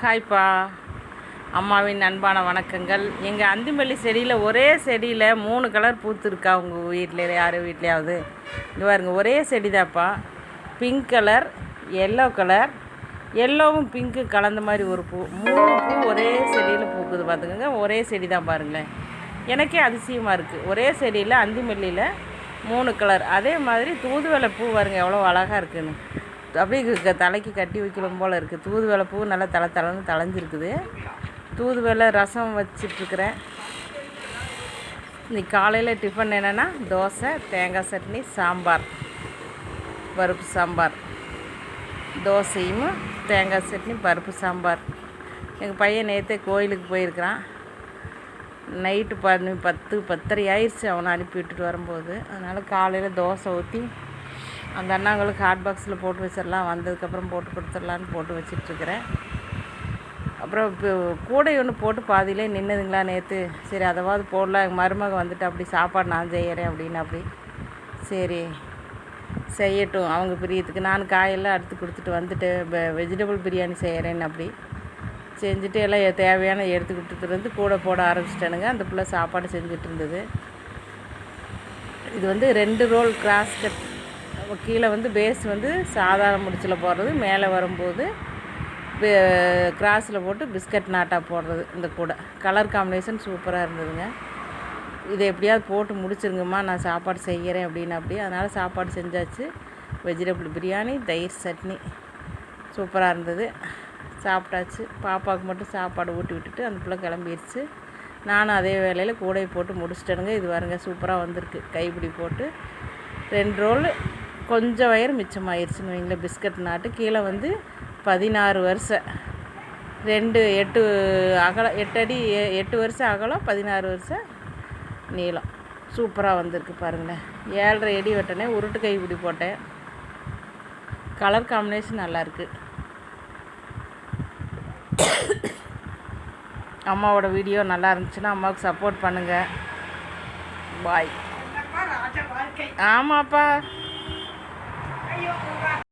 ஹாய்ப்பா. அம்மாவின் அன்பான வணக்கங்கள். எங்கள் அந்திமல்லி செடியில் ஒரே செடியில் மூணு கலர் பூத்துருக்கா உங்கள் வீட்டில் யார் வீட்லையாவது? இது பாருங்க ஒரே செடி தான்ப்பா பிங்க் கலர் எல்லோ கலர் எல்லோவும் பிங்க்கு கலந்த மாதிரி ஒரு பூ. மூணு பூ ஒரே செடியில் பூக்குது. பார்த்துக்கோங்க ஒரே செடி தான் பாருங்களேன். எனக்கே அதிசயமாக இருக்குது ஒரே செடியில் அந்திமல்லியில் மூணு கலர் அதே மாதிரி தூதுவளை பூ பாருங்க எவ்வளோ அழகாக இருக்குன்னு. அப்படியே க- தலைக்கு கட்டி வைக்கணும் போல் இருக்குது தூதுவளை பூ நல்லா தலை தலைன்னு தலைஞ்சிருக்குது தூதுவளை ரசம் வச்சிட்ருக்குறேன். இன்றைக்கி காலையில் டிஃபன் என்னென்னா தோசை தேங்காய் சட்னி சாம்பார். பருப்பு சாம்பார். தோசையும் தேங்காய் சட்னி பருப்பு சாம்பார். எங்கள் பையன் நேற்றே கோயிலுக்கு போயிருக்கிறான். நைட்டு பண்ணி பத்து பத்தரை ஆயிடுச்சு. அவனை அனுப்பி விட்டுட்டு வரும்போது. அதனால் காலையில் தோசை ஊற்றி அந்த அண்ணாங்களுக்கு ஹாட் பாக்ஸில் போட்டு வச்சிடலாம். வந்ததுக்கப்புறம் போட்டு கொடுத்துடலான்னு போட்டு வச்சிட்ருக்கிறேன் அப்புறம் இப்போ கூடை ஒன்று போட்டு பாதியிலே நின்றுதுங்களா நேற்று சரி அதாவது போடலாம். எங்கள் மருமக வந்துட்டு அப்படி சாப்பாடு நான் செய்கிறேன் அப்படின்னு அப்படி. சரி செய்யட்டும். அவங்க பிரியத்துக்கு நான் காயெல்லாம் அடுத்து கொடுத்துட்டு வந்துட்டு வெஜிடபிள் பிரியாணி செய்கிறேன்னு அப்படி. செஞ்சுட்டு எல்லாம் தேவையான எடுத்து கொடுத்துட்டு வந்து கூட போட ஆரம்பிச்சிட்டேனுங்க. அந்த பிள்ளை சாப்பாடு செஞ்சுட்டு இருந்தது. இது வந்து ரெண்டு ரோல் கிராஸ் கட் கீழே வந்து பேஸ் வந்து சாதாரண முடிச்சில் போடுறது மேலே வரும்போது கிராஸில் போட்டு பிஸ்கட் நாட்டா போடுறது இந்த கூடை. கலர் காம்பினேஷன் சூப்பராக இருந்ததுங்க. இதை எப்படியாவது போட்டு முடிச்சிருங்கம்மா நான் சாப்பாடு செய்கிறேன் அப்படின்னு அப்படி. அதனால் சாப்பாடு செஞ்சாச்சு. வெஜிடபிள் பிரியாணி தயிர் சட்னி. சூப்பராக இருந்தது. சாப்பிட்டாச்சு. பாப்பாவுக்கு மட்டும் சாப்பாடு ஊட்டி விட்டுட்டு அந்த பிள்ளை கிளம்பிடுச்சு நானும் அதே வேலையில் கூடையை போட்டு முடிச்சிட்டேனுங்க. இது பாருங்க சூப்பராக வந்திருக்கு. கைப்பிடி போட்டு ரெண்டு ரோல் கொஞ்சம் வயர் மிச்சமாயிருச்சுன்னு வைங்களேன். பிஸ்கட் நாட்டு கீழே வந்து பதினாறு வருஷம் ரெண்டு எட்டு அகலம் எட்டு அடி எ- எட்டு வருஷம் அகலம் பதினாறு வருஷம் நீளம். சூப்பராக வந்திருக்கு பாருங்களேன். ஏழரை அடி வெட்டினேன் உருட்டு கைப்பிடி போட்டேன். கலர் காம்பினேஷன் நல்லாயிருக்கு. அம்மாவோட வீடியோ நல்லா இருந்துச்சுன்னா அம்மாவுக்கு சப்போர்ட் பண்ணுங்கள் பாய் ஆமாப்பா. tayo, ura.